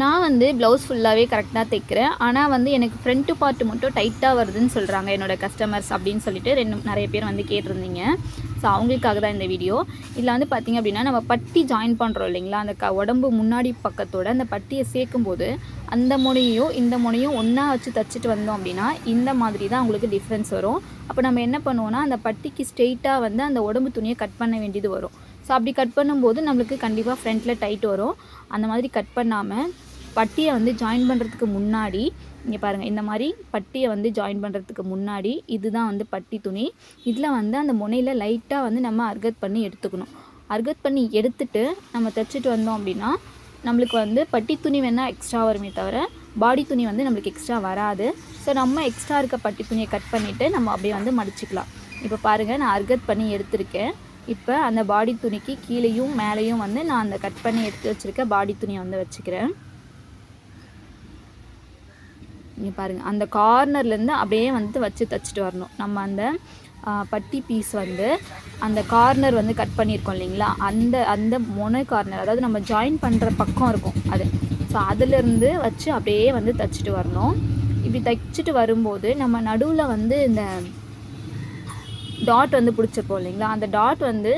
நான் வந்து ப்ளவுஸ் ஃபுல்லாகவே கரெக்டாக தைக்கிறேன். ஆனால் வந்து எனக்கு ஃப்ரண்ட்டு பார்ட் மட்டும் டைட்டாக வருதுன்னு சொல்கிறாங்க என்னோடய கஸ்டமர்ஸ் அப்படின்னு சொல்லிட்டு ரெண்டு நிறைய பேர் வந்து கேட்டிருந்தீங்க. ஸோ அவங்களுக்காக தான் இந்த வீடியோ இதில் வந்து பார்த்திங்க அப்படின்னா நம்ம பட்டி ஜாயின் பண்ணுறோம் இல்லைங்களா? அந்த க உடம்பு முன்னாடி பக்கத்தோட அந்த பட்டியை சேர்க்கும்போது அந்த முனையும் இந்த முனையும் ஒன்றா வச்சு தைச்சிட்டு வந்தோம் அப்படின்னா இந்த மாதிரி தான் உங்களுக்கு டிஃப்ரென்ஸ் வரும். அப்போ நம்ம என்ன பண்ணுவோன்னா அந்த பட்டிக்கு ஸ்ட்ரெயிட்டாக வந்து அந்த உடம்பு துணியை கட் பண்ண வேண்டியது வரும். ஸோ அப்படி கட் பண்ணும்போது நம்மளுக்கு கண்டிப்பாக ஃப்ரண்ட்டில் டைட் வரும். அந்த மாதிரி கட் பண்ணாமல் பட்டியை வந்து ஜாயின் பண்ணுறதுக்கு முன்னாடி இங்கே பாருங்கள் இந்த மாதிரி பட்டியை வந்து ஜாயின் பண்ணுறதுக்கு முன்னாடி இதுதான் வந்து பட்டி துணி. இதில் வந்து அந்த முனையில் லைட்டாக வந்து நம்ம அர்கத் பண்ணி எடுத்துக்கணும். அர்கத் பண்ணி எடுத்துட்டு நம்ம தைச்சிட்டு வந்தோம் அப்படின்னா நம்மளுக்கு வந்து பட்டி துணி வேணால் எக்ஸ்ட்ரா வருமே தவிர பாடி துணி வந்து நம்மளுக்கு எக்ஸ்ட்ரா வராது. ஸோ நம்ம எக்ஸ்ட்ரா இருக்க பட்டி துணியை கட் பண்ணிவிட்டு நம்ம அப்படியே வந்து மடிச்சிக்கலாம். இப்போ பாருங்கள் நான் அர்கத் பண்ணி எடுத்திருக்கேன். இப்போ அந்த பாடி துணிக்கு கீழேயும் மேலேயும் வந்து நான் அந்த கட் பண்ணி எடுத்து வச்சுருக்க பாடி துணியை வந்து வச்சுக்கிறேன். இங்கே பாருங்கள் அந்த கார்னர்லேருந்து அப்படியே வந்து வச்சு தைச்சிட்டு வரணும். நம்ம அந்த பட்டி பீஸ் வந்து அந்த கார்னர் வந்து கட் பண்ணியிருக்கோம் இல்லைங்களா? அந்த அந்த முனை கார்னர் அதாவது நம்ம ஜாயின் பண்ணுற பக்கம் இருக்கும் அது. ஸோ அதுலேருந்து வச்சு அப்படியே வந்து தைச்சிட்டு வரணும். இப்படி தைச்சிட்டு வரும்போது நம்ம நடுவில் வந்து இந்த டாட் வந்து பிடிச்சிருப்போம் இல்லைங்களா? அந்த டாட் வந்து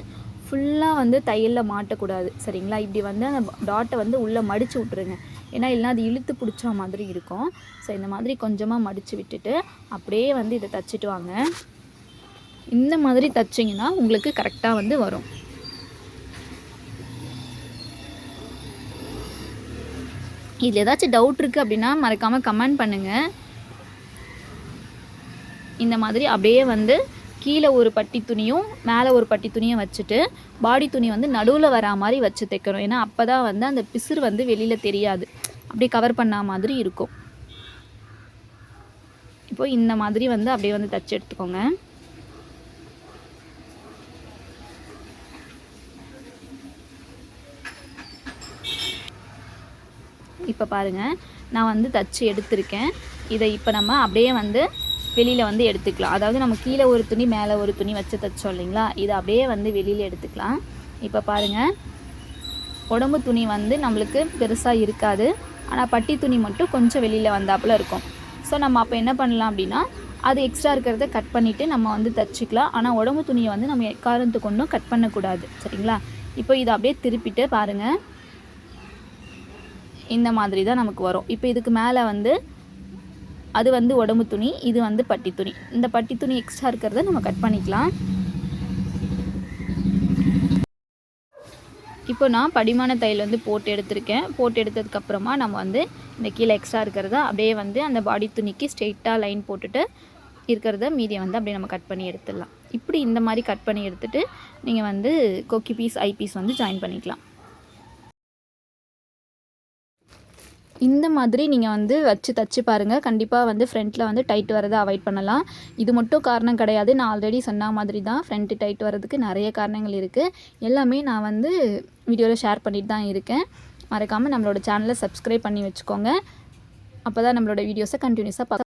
ஃபுல்லாக வந்து தையலில் மாட்டக்கூடாது. சரிங்களா? இப்படி வந்து அந்த டாட்டை வந்து உள்ளே மடித்து விட்ருங்க ஏன்னா இல்லைனா அது இழுத்து பிடிச்ச மாதிரி இருக்கும். ஸோ இந்த மாதிரி கொஞ்சமாக மடித்து விட்டுட்டு அப்படியே வந்து இதை தச்சுட்டு வாங்க. இந்த மாதிரி தைச்சிங்கன்னா உங்களுக்கு கரெக்டாக வந்து வரும். இதில் ஏதாச்சும் டவுட் இருக்குது அப்படின்னா மறக்காமல் கமெண்ட் பண்ணுங்கள் இந்த மாதிரி அப்படியே வந்து கீழே ஒரு பட்டி துணியும் மேலே ஒரு பட்டி துணியும் வச்சுட்டு பாடி துணி வந்து நடுவில் வரா மாதிரி வச்சு தைக்கணும். ஏன்னா அப்போ தான் வந்து அந்த பிசுறு வந்து வெளியில் தெரியாது. அப்படியே கவர் பண்ண மாதிரி இருக்கும். இப்போ இந்த மாதிரி வந்து அப்படியே வந்து தச்சு எடுத்துக்கோங்க. இப்போ பாருங்கள் நான் வந்து தச்சு எடுத்திருக்கேன். இதை இப்போ நம்ம அப்படியே வந்து வெளியில் வந்து எடுத்துக்கலாம். அதாவது நம்ம கீழே ஒரு துணி மேலே ஒரு துணி வச்சு தைச்சோம் இல்லைங்களா? இதை அப்படியே வந்து வெளியில் எடுத்துக்கலாம். இப்போ பாருங்கள் உடம்பு துணி வந்து நம்மளுக்கு பெருசாக இருக்காது. ஆனால் பட்டி துணி மட்டும் கொஞ்சம் வெளியில் வந்தாப்புல இருக்கும். ஸோ நம்ம அப்போ என்ன பண்ணலாம் அப்படின்னா அது எக்ஸ்ட்ரா இருக்கிறத கட் பண்ணிவிட்டு நம்ம வந்து தச்சுக்கலாம். ஆனால் உடம்பு துணியை வந்து நம்ம எக்காரணத்துக்கு ஒன்றும் கட் பண்ணக்கூடாது. சரிங்களா? இப்போ இதை அப்படியே திருப்பிட்டு பாருங்கள் இந்த மாதிரி தான் நமக்கு வரும். இப்போ இதுக்கு மேலே வந்து அது வந்து உடம்பு துணி இது வந்து பட்டி துணி. இந்த பட்டி துணி எக்ஸ்ட்ரா இருக்கிறத நம்ம கட் பண்ணிக்கலாம். இப்போ நான் படிமான தையல் வந்து போட்டு எடுத்திருக்கேன். போட்டு எடுத்ததுக்கப்புறமா நம்ம வந்து இந்த கீழே எக்ஸ்ட்ரா இருக்கிறத அப்படியே வந்து அந்த பாடி துணிக்கு ஸ்ட்ரெயிட்டாக லைன் போட்டுட்டு இருக்கிறத மீதியை வந்து அப்படியே நம்ம கட் பண்ணி எடுத்துடலாம். இப்படி இந்த மாதிரி கட் பண்ணி எடுத்துகிட்டு நீங்கள் வந்து கொக்கி பீஸ் ஐ பீஸ் வந்து ஜாயின் பண்ணிக்கலாம். இந்த மாதிரி நீங்கள் வந்து வச்சு தச்சு பாருங்கள் கண்டிப்பாக வந்து ஃப்ரண்ட்டில் வந்து டைட் வரதை அவாய்ட் பண்ணலாம். இது மட்டும் காரணம் கிடையாது. நான் ஆல்ரெடி சொன்ன மாதிரி தான் ஃப்ரண்ட்டு டைட் வரதுக்கு நிறைய காரணங்கள் இருக்குது எல்லாமே நான் வந்து வீடியோவில் ஷேர் பண்ணிட்டு தான் இருக்கேன். மறக்காமல் நம்மளோட சேனலை சப்ஸ்கிரைப் பண்ணி வச்சுக்கோங்க. அப்போ தான் நம்மளோட வீடியோஸை கண்டினியூஸாக பார்க்க